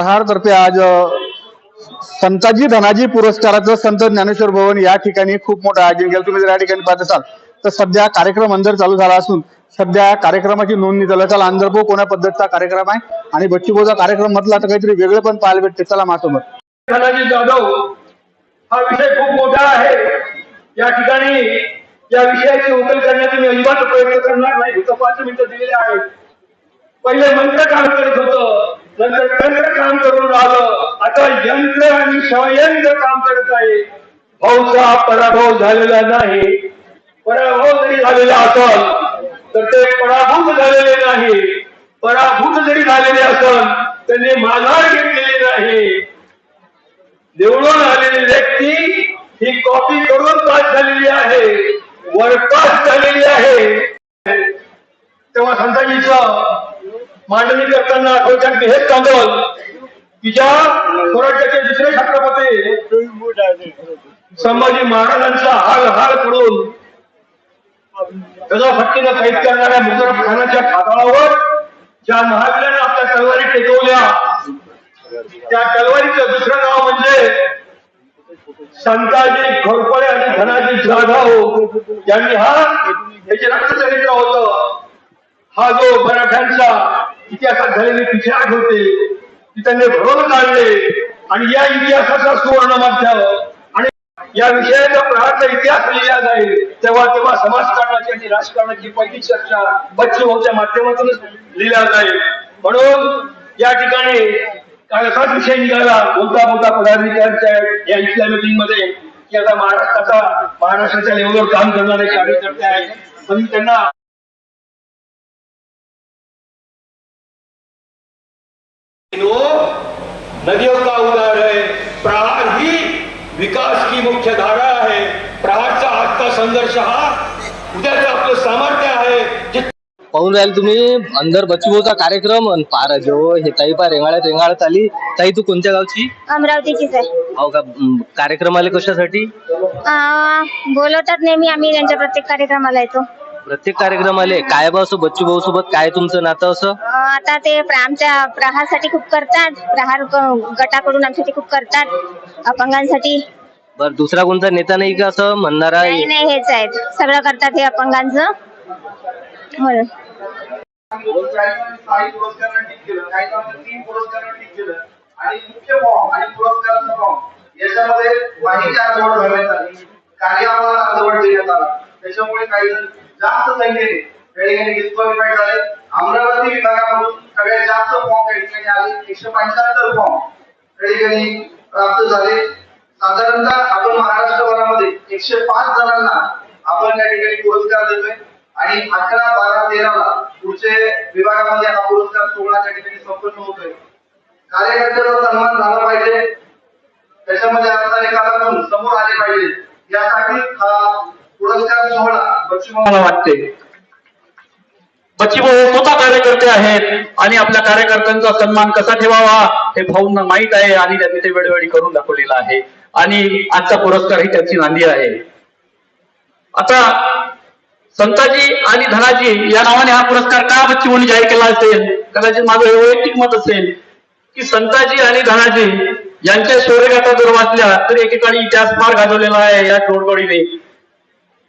प्रहार आज संताजी धनाजी पुरस्काराचं संत ज्ञानेश्वर भवन या ठिकाणी खूप मोठं आयोजन केलं. तुम्ही जर या ठिकाणी पाहत असाल तर सध्या कार्यक्रम अंदर चालू झाला असून सध्या कार्यक्रमाची नोंदणी झालं चला अंधरभो कोण्या पद्धतीचा कार्यक्रम आहे आणि बच्चूभाऊचा कार्यक्रम म्हटला तर काहीतरी वेगळं पण पाहायला भेटते. चला माझ्यासोबत धनाजी जाधव हा विषय खूप मोठा आहे. या ठिकाणी या विषयाची उकल करण्याचा मी अजिबात प्रयत्न करणार नाही. फक्त पाच मिनिटं दिलेले आहेत. पहिले मंत्र काम करत होतं. नंतर तंत्र काम करून राहिलं. आता यंत्र आणि स्वयंत्र काम करत आहे. भाऊचा पराभव झालेला नाही. पराभव जरी झालेला असल तर ते पराभूत झालेले नाही. पराभूत जरी झालेले असल त्यांनी माघार घेतलेली नाही. निवडून आलेली व्यक्ती ही कॉपी करून पास झालेली आहे. वर झालेली आहे. तेव्हा संताजीचं मांडणी करताना आठवतात मी हेच सांगल की ज्या स्वराज्याचे दुसरे छत्रपती संभाजी महाराजांचा हाल हाल करून गदा कैद करणाऱ्या मुजरफ खानाच्या खाताळावर ज्या महावीराने आपल्या तलवारी टेकवल्या त्या तलवारीचं दुसरं नाव म्हणजे संताजी घोरपडे आणि धनाजी जाधव यांनी हा याचे रक्तचरित्र होत हा जो मराठ्यांचा इतिहासात झालेली पिछाट होते ती त्यांनी भरून काढले आणि या इतिहासाचा सुवर्ण माध्यम आणि या विषयाचा प्रहारचा इतिहास लिहिला जाईल. तेव्हा तेव्हा समाजकारणाची आणि राजकारणाची पहिली चर्चा बच्चू भाऊच्या माध्यमातूनच लिहिला जाईल. म्हणून या ठिकाणी काय असाच विषय निघाला. बोलता बोलता पदाधिकाऱ्यांच्या या इथल्या मीटिंगमध्ये की आता महाराष्ट्राचा महाराष्ट्राच्या लेवलवर काम करणारे कार्यकर्ते आहेत. पण त्यांना नदियों का उदार है प्रहार ही विकास की मुख्य धारा आहे प्रहारचा आजचा संघर्ष हा उद्याचं आपलं सामर्थ्य आहे जे पाहून राहील तुम्ही अंदर बच्चूचा कार्यक्रम आणि पार जो हे ताई पा रेंगाळ्यात रेंगाळत आली. ताई तू कोणत्या गावची? अमरावतीचीच आहे हो का म, कार्यक्रमाला कशासाठी? आ, बोलवतात नेहमी आम्ही त्यांच्या प्रत्येक कार्यक्रमाला येतो. प्रत्येक कार्यक्रमाला काय बा असं बच्चू भाऊ सोबत? काय तुमचं नातं असं? आता ते प्र- आमच्या प्रहारसाठी खूप करतात. प्रहार क- गटाकडून आमच्यासाठी खूप करतात. अपंगांसाठी. बर दुसरा कोणता नेता नाही का असं? म्हणणारा नाही नाही हेच आहेत. सगळं करतात हे अपंगांचं. म्हणून काही पुरस्कारांना ठीक केलं काही जणांना तीन पुरस्कारांना ठीक केलं आणि मुख्य फॉर्म. आणि पुरस्काराचा फॉर्म. याच्यामध्ये माहिती अर्धवट भरण्यात आली कार्यावर अर्धवट देण्यात आला. त्याच्यामुळे काही जण जास्त संख्येने त्या ठिकाणी डिस्क्वालिफाईड झाले अमरावती विभागामधून सगळ्यात जास्त फॉर्म त्या ठिकाणी आले एकशे पंच्याहत्तर फॉर्म त्या ठिकाणी प्राप्त झाले. साधारणतः आपण महाराष्ट्रभरामध्ये एकशे पाच जणांना आपण त्या ठिकाणी पुरस्कार देतोय. आणि अकरा बारा तेराला पुढचे विभागामध्ये हा पुरस्कार सोहळा त्या ठिकाणी संपन्न होतोय. कार्यकर्त्याचा सन्मान झाला पाहिजे. त्याच्यामध्ये असणारे कालातून समोर आले पाहिजे. यासाठी हा पुरस्कार सोहळा बच्चू मला वाटते. बच्चीभाऊ स्वतः कार्यकर्ते आहेत आणि आपल्या कार्यकर्त्यांचा सन्मान कसा ठेवावा हे भाऊंना माहीत आहे आणि त्यांनी ते वेळोवेळी करून दाखवलेलं आहे. आणि आजचा पुरस्कार ही त्यांची नांदी आहे. आता संताजी आणि धनाजी या नावाने हा पुरस्कार का बच्ची म्हणून जाहीर केला असेल? कदाचित माझं हे वैयक्तिक मत असेल की संताजी आणि धनाजी यांच्या शौर्यगाथा जर वाचल्या तर एकेकाळी इतिहास फार गाजवलेला आहे या जोडगोडीने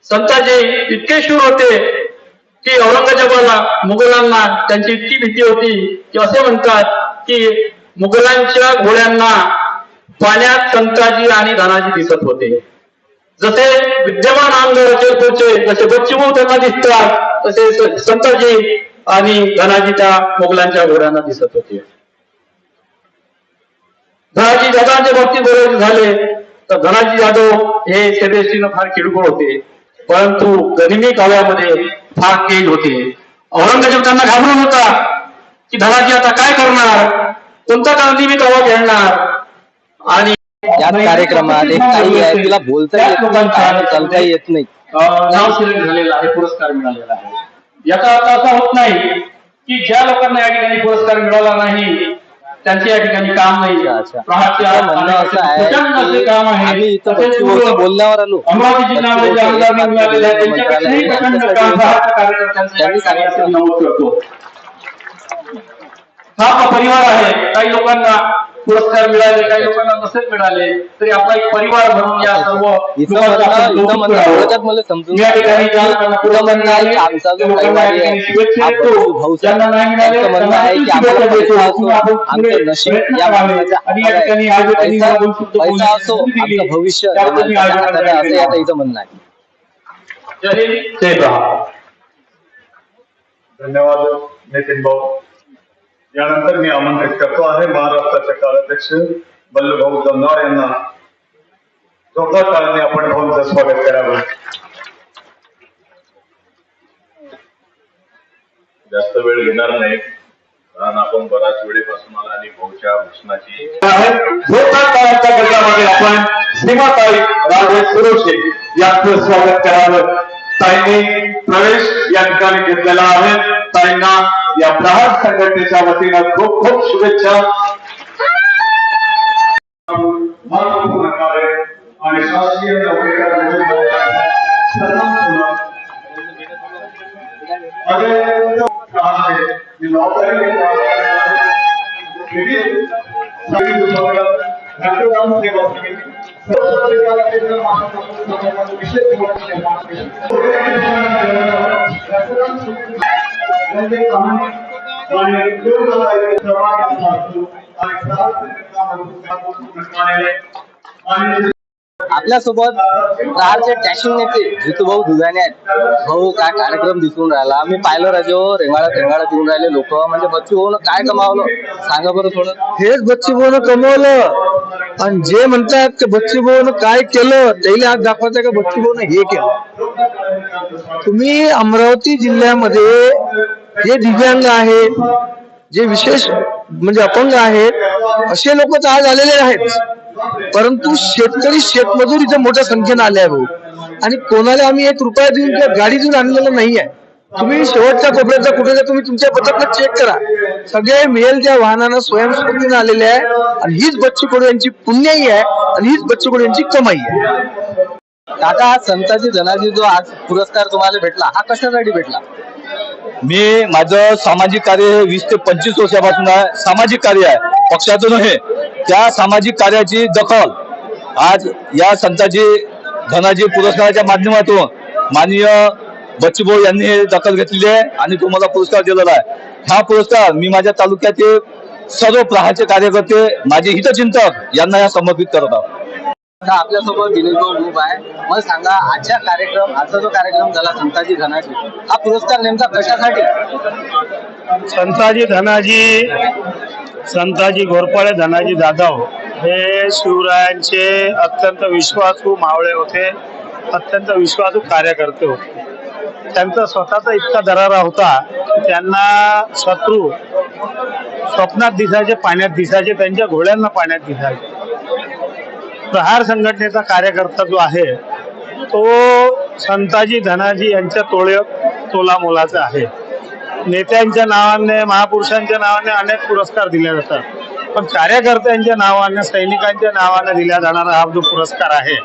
संताजी इतके शूर होते की औरंगजेबाला मुघलांना त्यांची इतकी भीती होती की असे म्हणतात की मुघलांच्या घोड्यांना पाण्यात संताजी आणि धनाजी दिसत होते. जसे विद्यमान आमदार अचलपूरचे जसे बच्चूभाऊ त्यांना दिसतात तसे संताजी आणि धनाजी त्या मुघलांच्या घोड्यांना दिसत होते. धनाजी दादांच्या बाबतीत बोलायचे झाले तर धनाजी जाधव हे त्या फार किरकोळ होते. परंतु गनिमी काव्यामध्ये फार तेज होते. औरंगजेब त्यांना घाबरून होता की धनाजी आता काय करणार? कोणता गनिमी कावा खेळणार आणि या कार्यक्रमात एक ताई आहे तिला बोलता येत नाही चालता येत नाही. नाव सिलेक्ट झालेलं आहे पुरस्कार मिळालेला आहे. याचा अर्थ असा होत नाही की ज्या लोकांना या ठिकाणी पुरस्कार मिळाला नाही त्यांचे या ठिकाणी काम नाही. अच्छा. म्हणणं असं आहे. प्रचंड असे काम आहे. आम्ही इथं तसेच बच्चूभाऊच्या बोलण्यावर आलो. अमरावती जिल्ह्यामध्ये जे आमदार बच्चूभाऊचं निवडलेले आहेत, एक त्यांच्यापेक्षाही मंत्रालय प्रचंड आहे. काम प्रहारच्या कार्यकर्त्यांचं या त्यांनी ठिकाणी सांगितलं. आपण नमूद करतो. हा परिवार आहे. काही लोकांना पुरस्कार मिळाले काही लोकांना नसेल मिळाले तरी आपला एक परिवार म्हणून या सर्व मला समजून आमचा जो परिवार आहे हा नाही मिळाले नशीब या पैसा असो. आमचं भविष्य असं. आता इथं म्हणणं आहे. जय हिंद. जय धन्यवाद नितीन भाऊ. यानंतर मी आमंत्रित करतो आहे महाराष्ट्राचे कार्याध्यक्ष बल्लूभाऊ जमनार यांना. जोरदार टाळ्याने आपण भाऊंचं स्वागत करावं. जास्त वेळ घेणार नाही कारण आपण बराच वेळेपासून आला आणि भाऊच्या भाषणाची जोरदार गजरामध्ये आपण सीमाताई राजे सुरोशे यांचं स्वागत करावं. ताईंनी प्रवेश या ठिकाणी घेतलेला आहे. ताईंना या प्रहार संघटनेच्या वतीनं खूप खूप शुभेच्छा. आणि शासकीय विशेष ಕಾರ್ಯಾಲಯ आपल्यासोबत प्रहारचे डॅशिंग नेते जितूभाऊ दुधाने आहेत. भाऊ काय कार्यक्रम दिसून राहिला? मी पाहिलं राजो रेंगाळा रेंगाळा देऊन राहिले लोक. म्हणजे बच्चू भाऊ काय कमावलं? सांगा बरं थोडं. हेच बच्ची भाऊ कमवलं. आणि जे म्हणतात की बच्ची भाऊ काय केलं त्याला आज दाखवायचं का बच्ची भाऊ हे केलं? तुम्ही अमरावती जिल्ह्यामध्ये जे दिव्यांग आहेत जे विशेष म्हणजे अपंग आहेत असे लोक आज आलेले आहेत परंतु शेतकरी शेतमजूर इथे मोठ्या संख्येनं आले आहे भाऊ. आणि कोणाला आम्ही एक रुपया देऊन किंवा गाडी देऊन आणलेलं नाही आहे तुम्ही शेवटच्या कोपऱ्याचा कुठे तुम्ही तुमच्या पथकात चेक करा. सगळे मिळेल त्या वाहनानं स्वयंस्फूर्तीनं आलेले आहे. आणि हीच बच्चू कडू यांची पुण्याई आहे आणि हीच बच्चू कडू यांची कमाई आहे. काका संताजी धनाजी जो आज पुरस्कार तुम्हाला भेटला हा कशासाठी भेटला? मी माझं सामाजिक कार्य हे वीस ते पंचवीस वर्षापासून आहे. सामाजिक कार्य आहे. पक्षाचं नव्हे. त्या सामाजिक कार्याची दखल आज या संताजी धनाजी पुरस्काराच्या माध्यमातून माननीय बच्चूभाऊ यांनी हे दखल घेतलेली आहे आणि तुम्हाला पुरस्कार दिलेला आहे. हा पुरस्कार मी माझ्या तालुक्यातील सर्व प्रहाचे कार्यकर्ते माझे हितचिंतक यांना या समर्पित करत आहोत. आपल्यासोबत दिलीप भाऊ ग्रुप आहे. मला सांगा आजच्या कार्यक्रम आजचा जो कार्यक्रम झाला संताजी धनाजी हा पुरस्कार नेमका कशासाठी? संताजी धनाजी संताजी घोरपाळे धनाजी जाधव हे शिवरायांचे अत्यंत विश्वासू मावळे होते अत्यंत विश्वासू कार्यकर्ते होते. त्यांचा स्वतःचा इतका दरारा होता त्यांना शत्रू स्वप्नात दिसायचे पाण्यात दिसायचे त्यांच्या घोड्यांना पाण्यात दिसायचे. प्रहार संघटनेचा कार्यकर्ता जो आहे तो संताजी धनाजी यांच्या तोळे तोलामोलाचा आहे. नेत्यांच्या नावाने महापुरुषांच्या नावाने अनेक पुरस्कार दिले जातात. पण कार्यकर्त्यांच्या नावाने सैनिकांच्या नावाने दिला जाणारा हा जो पुरस्कार आहे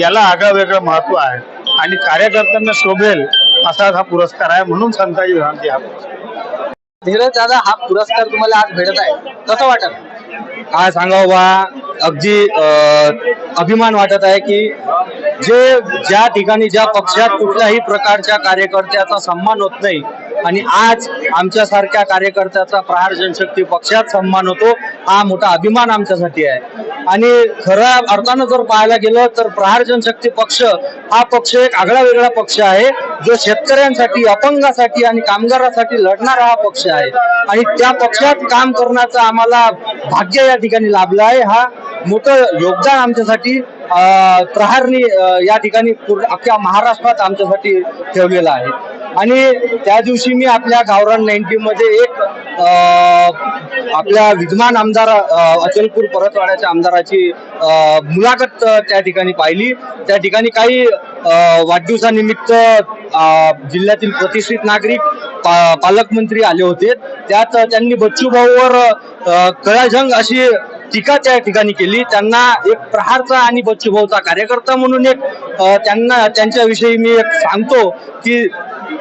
याला आगळं वेगळं महत्त्व आहे. आणि कार्यकर्त्यांना शोभेल असा हा पुरस्कार आहे म्हणून संताजी धनाजी हा पुरस्कार. धीरज दादा हा पुरस्कार तुम्हाला आज भेटत आहे. कसं वाटत? काय सांगावं बा? अगदी अभिमान वाटत आहे की जे ज्या ठिकाणी ज्या पक्षात कुठल्याही प्रकारच्या कार्यकर्त्याचा सन्मान होत नाही आणि आज आमच्या सारख्या कार्यकर्त्याचा प्रहार जनशक्ती पक्षात सन्मान होतो हा मोठा अभिमान आमच्यासाठी आहे. आणि खऱ्या अर्थानं जर पाहायला गेलं तर प्रहार जनशक्ती पक्ष हा पक्ष एक आगळा वेगळा पक्ष आहे. जो शेतकऱ्यांसाठी अपंगासाठी आणि कामगारासाठी लढणारा हा पक्ष आहे. आणि त्या पक्षात काम करण्याचं आम्हाला भाग्य या ठिकाणी लाभलं आहे. हा मोठं योगदान आमच्यासाठी प्रहारणी प्रहारनी या ठिकाणी पूर्ण अख्ख्या महाराष्ट्रात आमच्यासाठी ठेवलेला आहे. आणि त्या दिवशी मी आपल्या गावरान नाईन्टी मध्ये एक आपल्या विद्यमान आमदार अचलपूर परतवाड्याच्या आमदाराची मुलाखत त्या ठिकाणी पाहिली. त्या ठिकाणी काही वाढदिवसानिमित्त जिल्ह्यातील प्रतिष्ठित नागरिक पा- पालकमंत्री आले होते. त्यात त्यांनी बच्चू भाऊवर कळाझंग कळाजंग अशी टीका त्या ठिकाणी केली. त्यांना एक प्रहारचा आणि बच्चू भाऊचा कार्यकर्ता म्हणून एक त्यांना त्यांच्याविषयी मी एक सांगतो की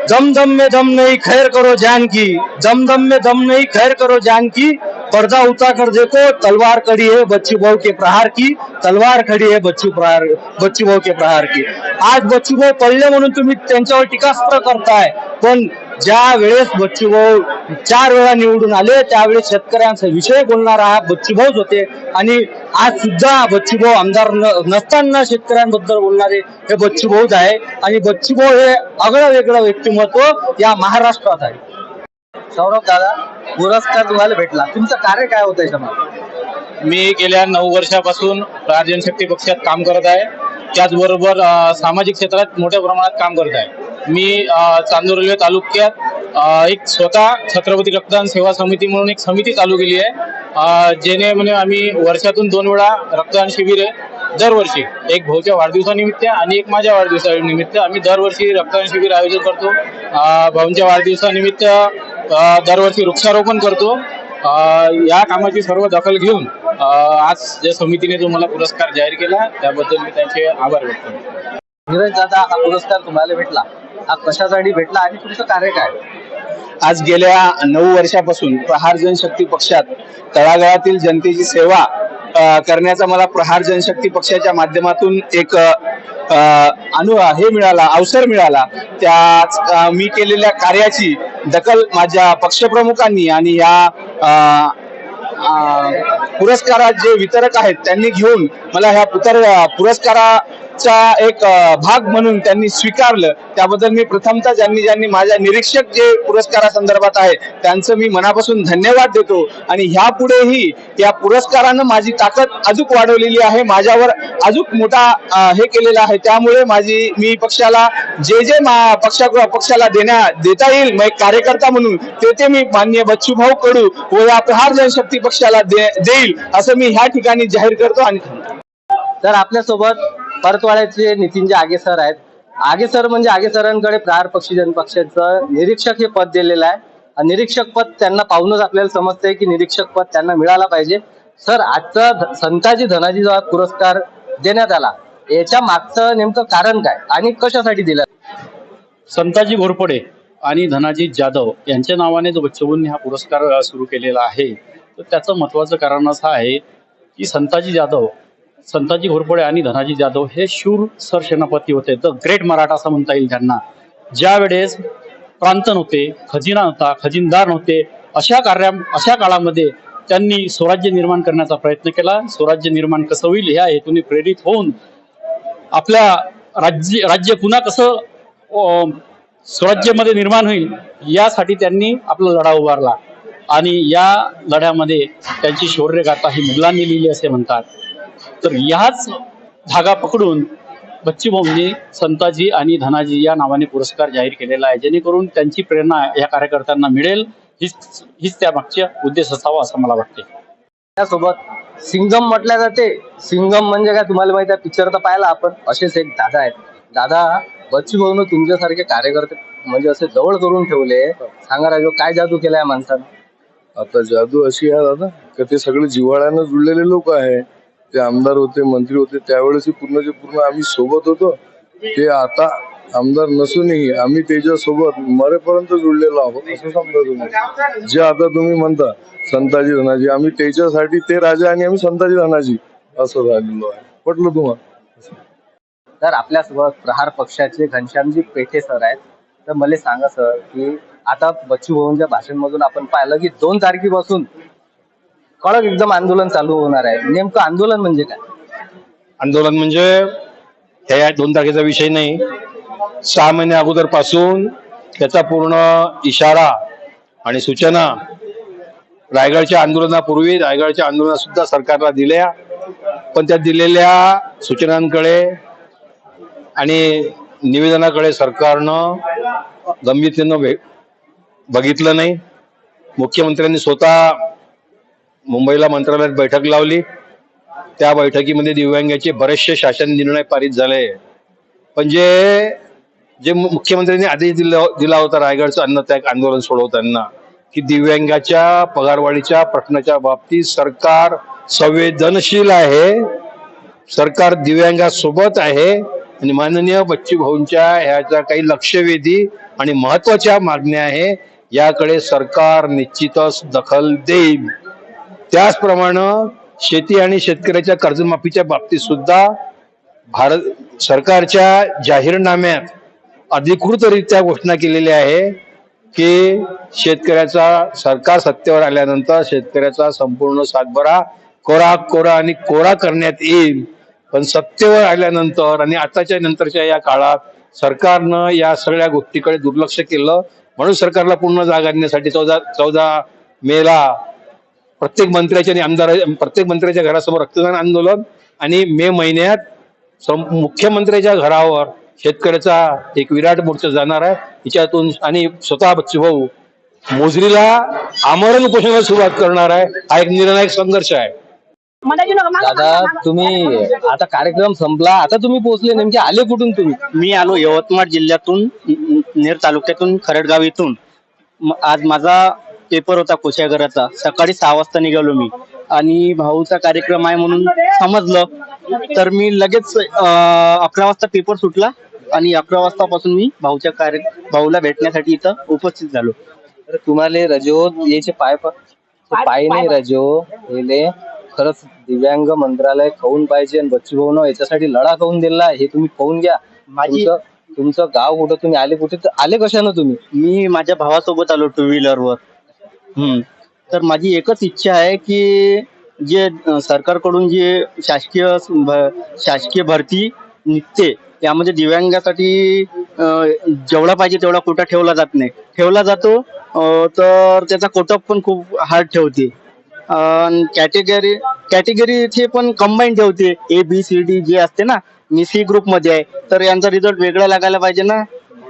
दम में दम नहीं खैर करो जान की दम में दम नहीं खैर करो जान की पर्दा ऊंचा कर देखो तलवार खड़ी है बच्ची भाऊ के प्रहार की तलवार खड़ी है बच्चू प्रहार बच्ची भाऊ के प्रहार की। आज बच्चू भाऊ पडले म्हणून तुम्ही त्यांच्यावर टीकास्त्र करताय पण ज्या वेळेस बच्चूभाऊ चार वेळा निवडून आले त्यावेळेस शेतकऱ्यांचा विषय बोलणारा हा बच्चूभाऊच होते. आणि आज सुद्धा बच्चूभाऊ आमदार न- नसताना शेतकऱ्यांबद्दल बोलणारे हे बच्चूभाऊच आहे. आणि बच्चूभाऊ हे आगळं वेगळं व्यक्तिमत्व या महाराष्ट्रात आहे. सौरभ दादा पुरस्कार तुम्हाला भेटला. तुमचं कार्य काय होतं याच्यामध्ये? मी गेल्या नऊ वर्षापासून राजनशक्ती पक्षात काम करत आहे. त्याचबरोबर सामाजिक क्षेत्रात मोठ्या प्रमाणात काम करत आहे. मी चांदूर रेल्वे तालुक्यात एक स्वतः छत्रपती रक्तदान सेवा समिती म्हणून एक समिती चालू केली आहे. जेणे म्हणजे आम्ही वर्षातून दोन वेळा रक्तदान शिबिर दरवर्षी एक भाऊच्या वाढदिवसानिमित्त आणि एक माझ्या वाढदिवसानिमित्त आम्ही दरवर्षी रक्तदान शिबिर आयोजित करतो. भाऊंच्या वाढदिवसानिमित्त दरवर्षी वृक्षारोपण करतो. या कामाची सर्व दखल घेऊन आज ज्या समितीने जो मला पुरस्कार जाहीर केला त्याबद्दल मी त्यांचे आभार व्यक्त करतो. नीरज दादा हा पुरस्कार तुम्हाला भेटला. हा कशासाठी भेटला आणि तुमचं कार्य काय? आज गेल्या नऊ वर्षापासून प्रहार जनशक्ती पक्षात तळागाळातील जनतेची सेवा अ, करण्याचा मला प्रहार जनशक्ती पक्षाच्या माध्यमातून एक अ, अनु हे मिळाला अवसर मिळाला. त्याच अ, मी केलेल्या कार्याची दखल माझ्या पक्षप्रमुखांनी आणि या अ, पुरस्कारात जे वितरक आहेत त्यांनी घेऊन मला ह्या पुतर चा एक भाग म्हणून त्यांनी स्वीकारलं. त्याबद्दल मी प्रथमतः ज्यांनी ज्यांनी माझ्या निरीक्षक जे पुरस्कारासंदर्भात आहे त्यांचं मी मनापासून धन्यवाद देतो. आणि ह्या पुढेही या पुरस्कारानं माझी ताकद अजूक वाढवलेली आहे. माझ्यावर अजूक मोठा हे केलेला आहे. त्यामुळे माझी मी पक्षाला जे जे मा- पक्षा पक्षाला देण्या देता येईल मग एक कार्यकर्ता म्हणून ते ते मी मान्य बच्चू भाऊ कडू व या प्रहार जनशक्ती पक्षाला दे- देईल असं मी ह्या ठिकाणी जाहीर करतो आणि तर आपल्यासोबत परतवाड्याचे नितीनजी आगे सर आहेत आगे सर म्हणजे आगे सरांकडे प्रहार पक्षी जनपक्षाचं निरीक्षक हे पद दिलेलं आहे. आणि निरीक्षक पद त्यांना पाहूनच आपल्याला समजतंय की निरीक्षक पद त्यांना मिळाला पाहिजे. सर आजचा ध- संताजी धनाजी पुरस्कार देण्यात आला याच्या मागचं नेमकं कारण काय आणि कशासाठी दिलं? संताजी घोरपडे आणि धनाजी जाधव यांच्या नावाने जो बच्चूभाऊंनी हा पुरस्कार सुरू केलेला आहे तर त्याचं महत्वाचं कारण असं आहे की संताजी जाधव संताजी घोरपडे आणि धनाजी जाधव हे शूर सरसेनापती होते. द ग्रेट मराठा असं म्हणता येईल त्यांना. ज्या वेळेस प्रांत नव्हते खजिना नव्हता खजिनदार नव्हते अशा कार्या अशा काळामध्ये त्यांनी स्वराज्य निर्माण करण्याचा प्रयत्न केला. स्वराज्य निर्माण कसं होईल ह्या हेतूने प्रेरित होऊन आपल्या राज्य राज्य पुन्हा कसं स्वराज्यामध्ये निर्माण होईल यासाठी त्यांनी आपला लढा उभारला. आणि या लढ्यामध्ये त्यांची शौर्यगाथा ही मुलांनी लिहिली असे म्हणतात. तर ह्याच धागा पकडून बच्ची भाऊंनी संताजी आणि धनाजी या नावाने पुरस्कार जाहीर केलेला आहे. जेणेकरून त्यांची प्रेरणा या कार्यकर्त्यांना मिळेल. हीच हीच त्या मागच्या उद्देश असावा असं मला वाटते त्यासोबत सिंगम म्हटल्या जाते. सिंगम म्हणजे काय तुम्हाला माहिती आहे? पिक्चर तर पाहिला आपण. असेच एक दादा आहेत. दादा बच्चू भाऊन तुमच्यासारखे कार्यकर्ते म्हणजे असे जवळ करून ठेवले. सांगा राजू काय जादू केलाय या माणसानं? आता जादू अशी आहे दादा का ते सगळे जिव्हाळ्यानं जुळलेले लोक आहे ते आमदार होते मंत्री होते त्यावेळेस पूर्णचे पूर्ण आम्ही सोबत होतो ते आता आमदार नसूनही आम्ही त्याच्यासोबत मरेपर्यंत जुळलेलो आहोत असं समजा तुम्ही. जे आता तुम्ही म्हणता संताजी धनाजी आम्ही त्याच्यासाठी ते राजा आणि आम्ही संताजी धनाजी असं झालेलो आहे. पटलं तुम्हाला? तर आपल्यासोबत प्रहार पक्षाचे घनश्यामजी पेठे सर आहेत. तर मला सांगा सर की आता बच्चू भाऊंच्या भाषणमधून आपण पाहिलं की दोन तारखेपासून कडक एकदम आंदोलन चालू होणार आहे. नेमकं आंदोलन म्हणजे काय? आंदोलन म्हणजे हे या दोन तारखेचा विषय नाही. सहा महिने अगोदरपासून त्याचा पूर्ण इशारा आणि सूचना रायगडच्या आंदोलनापूर्वी रायगडच्या आंदोलनात सुद्धा सरकारला दिल्या. पण त्या दिलेल्या सूचनांकडे आणि निवेदनाकडे सरकारनं गंभीरतेनं भे बघितलं नाही. मुख्यमंत्र्यांनी स्वतः मुंबईला मंत्रालयात बैठक लावली. त्या बैठकीमध्ये दिव्यांगाचे बरेचसे शासन निर्णय पारित झाले. पण जे जे मु- मुख्यमंत्र्यांनी आदेश दिला दिला होता रायगडचं अन्नत्याग आंदोलन सोडवताना की दिव्यांगाच्या पगारवाढीच्या प्रश्नाच्या बाबतीत सरकार संवेदनशील आहे सरकार दिव्यांगासोबत आहे आणि माननीय बच्चू भाऊंच्या ह्याच्या काही लक्षवेधी आणि महत्त्वाच्या मागण्या आहे याकडे सरकार निश्चितच दखल देईल. त्याचप्रमाणे शेती आणि शेतकऱ्याच्या कर्जमाफीच्या बाबतीत सुद्धा भारत सरकारच्या जाहीरनाम्यात अधिकृतरित्या घोषणा केलेली आहे की शेतकऱ्याचा सरकार सत्तेवर आल्यानंतर शेतकऱ्याचा संपूर्ण सातबारा कोरा कोरा आणि कोरा करण्यात येईल. पण सत्तेवर आल्यानंतर आणि आताच्या नंतरच्या या काळात सरकारनं या सगळ्या गोष्टीकडे दुर्लक्ष केलं. म्हणून सरकारला पूर्ण जागा आणण्यासाठी चौदा चौदा मेला प्रत्येक मंत्र्याच्या आणि आमदार प्रत्येक मंत्र्याच्या घरासमोर रक्तदान आंदोलन आणि मे महिन्यात सं- मुख्यमंत्र्याच्या घरावर शेतकऱ्याचा एक विराट मोर्चा जाणार आहे. हिच्यातून आणि स्वतः बच्चूभाऊ मोजरीला आमरण उपोषणाला सुरुवात करणार आहे. हा एक निर्णायक संघर्ष आहे. दादा तुम्ही आता कार्यक्रम संपला. आता तुम्ही पोहोचले नेमके आले कुठून तुम्ही? मी आलो यवतमाळ जिल्ह्यातून नेर तालुक्यातून खरडगाव इथून. आज माझा पेपर होता कोशागराचा सकाळी सहा वाजता निघालो मी. आणि भाऊचा कार्यक्रम आहे म्हणून समजलं. तर मी लगेच अकरा वाजता पेपर सुटला आणि अकरा वाजतापासून मी भाऊच्या कार्य भाऊला भेटण्यासाठी इथं उपस्थित झालो. तर तुम्हाला रजो याचे पाय पाय नाही रजो हेले खरंच दिव्यांग मंत्रालय खाऊन पाहिजे आणि बच्चू भाऊ याच्यासाठी लढा खाऊन दिला हे तुम्ही खाऊन घ्या. माझी- तुमचं तुमचं गाव कुठं तुम्ही आले कुठे तर आले कशानं तुम्ही? मी माझ्या भावासोबत आलो टू व्हीलरवर. हम्म. तर माझी एकच इच्छा आहे की जे सरकारकडून जे शासकीय स- भ- शासकीय भरती निघते त्यामध्ये दिव्यांगासाठी अं, जेवढा पाहिजे तेवढा कोटा ठेवला जात नाही. ठेवला जातो तर त्याचा कोटा पण खूप हार्ड ठेवते. कॅटेगरी कॅटेगरी इथे पण कंबाईन ठेवते. A B C D J असते ना मी सी ग्रुपमध्ये आहे तर यांचा रिझल्ट वेगळा लागायला पाहिजे ना.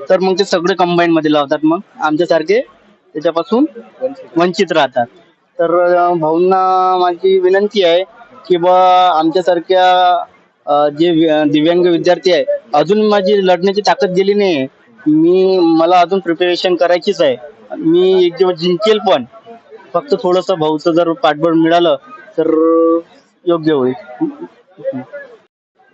तर मग ते सगळे कंबाईन मध्ये लावतात मग आमच्यासारखे त्याच्यापासून वंचित राहतात. तर भाऊंना माझी विनंती आहे की बा आमच्यासारख्या जे दिव्यांग विद्यार्थी आहे अजून माझी लढण्याची ताकद गेली नाही मी मला अजून प्रिपरेशन करायचीच आहे. मी एक दिवस जिंकेल पण फक्त थोडस भाऊचं जर पाठबळ मिळालं तर योग्य होईल.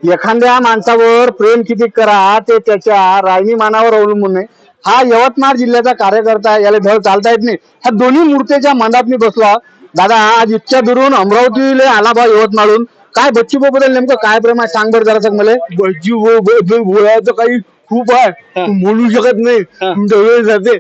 एखाद्या माणसावर प्रेम किती करा ते त्याच्या राजनीमानावर अवलंबून आहे. हा यवतमाळ जिल्ह्याचा कार्यकर्ता आहे, याला धड चालता येत नाही. ह्या दोन्ही मूर्तीच्या मंदात मी बसलो दादा आज इतक्या दुरून अमरावतीला आला बा यवतमाळून काय बच्चू बद्दल नेमकं काय प्रेम आहे? सांग बरं जरा मला. बच्चू बद्दल बोलायचं काही खूप आहे. बोलू शकत नाही. जाते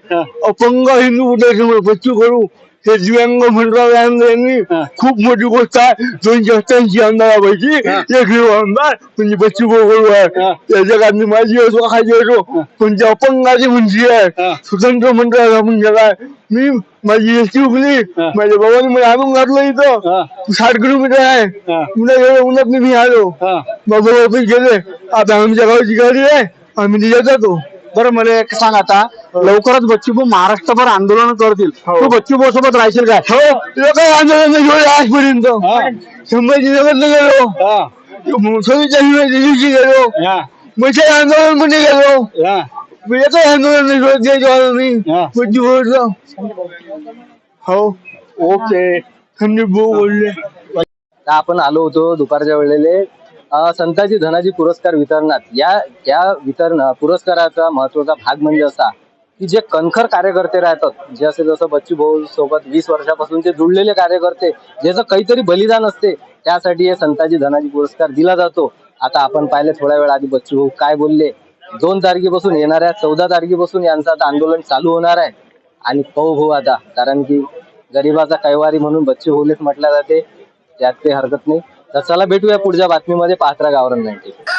अपंग हिंदू उद्या बच्चू कडू हे दिव्यांग मंडळ यांनी. खूप मोठी गोष्ट आहे. दोनशे अठ्ठ्याऐंशी आमदारापैकी एक हिरो आमदार म्हणजे बच्चू कडू आहे. त्याच्या कारण माझी असो खाली असो पण जे अपंगाची म्हणजे आहे. स्वतंत्र मंडळाचा म्हणजे काय मी माझी एसटी उगली माझ्या बाबाने मला आणून घातलं इथं. साठ किलोमीटर आहे. पुन्हा गेलो उन्हात मी आलो. बाबा गेले. आता आमच्या गावची गाडी आहे. आम्ही तिच्यात जातो. बरं मला एक सांग आता. लवकरच बच्चूभाऊ महाराष्ट्रभर आंदोलन करतील. तू बच्चूभाऊ सोबत राहशील काय? हो. काय आंदोलन गेलो आजपर्यंत? संभाजीनगर गेलो. सव्वीस दिवशी गेलो. म्हणजे आंदोलनमध्ये गेलो. मी एकच आंदोलन बच्चूभाऊचं हो. ओके. खंडीत भाऊ बोलले. आपण आलो होतो दुपारच्या वेळेले. संताजी धनाजी पुरस्कार वितरणात. या या वितरण पुरस्काराचा महत्त्वाचा भाग म्हणजे असा की जे कणखर कार्यकर्ते राहतात जे असे जसं बच्चू भाऊ सोबत वीस वर्षापासून जे जुळलेले कार्यकर्ते ज्याचं काहीतरी बलिदान असते त्यासाठी हे संताजी धनाजी पुरस्कार दिला जातो. आता आपण पाहिले थोड्या वेळ आधी बच्चू भाऊ काय बोलले. दोन तारखेपासून येणाऱ्या चौदा तारखेपासून यांचं आता आंदोलन चालू होणार आहे. आणि पाहू भाऊ आता कारण की गरिबाचा कैवारी म्हणून बच्चू भाऊलेच म्हटलं जाते त्यात काही हरकत नाही. तर चला भेटूया पुढच्या बातमीमध्ये पात्रा गावरण बँकेत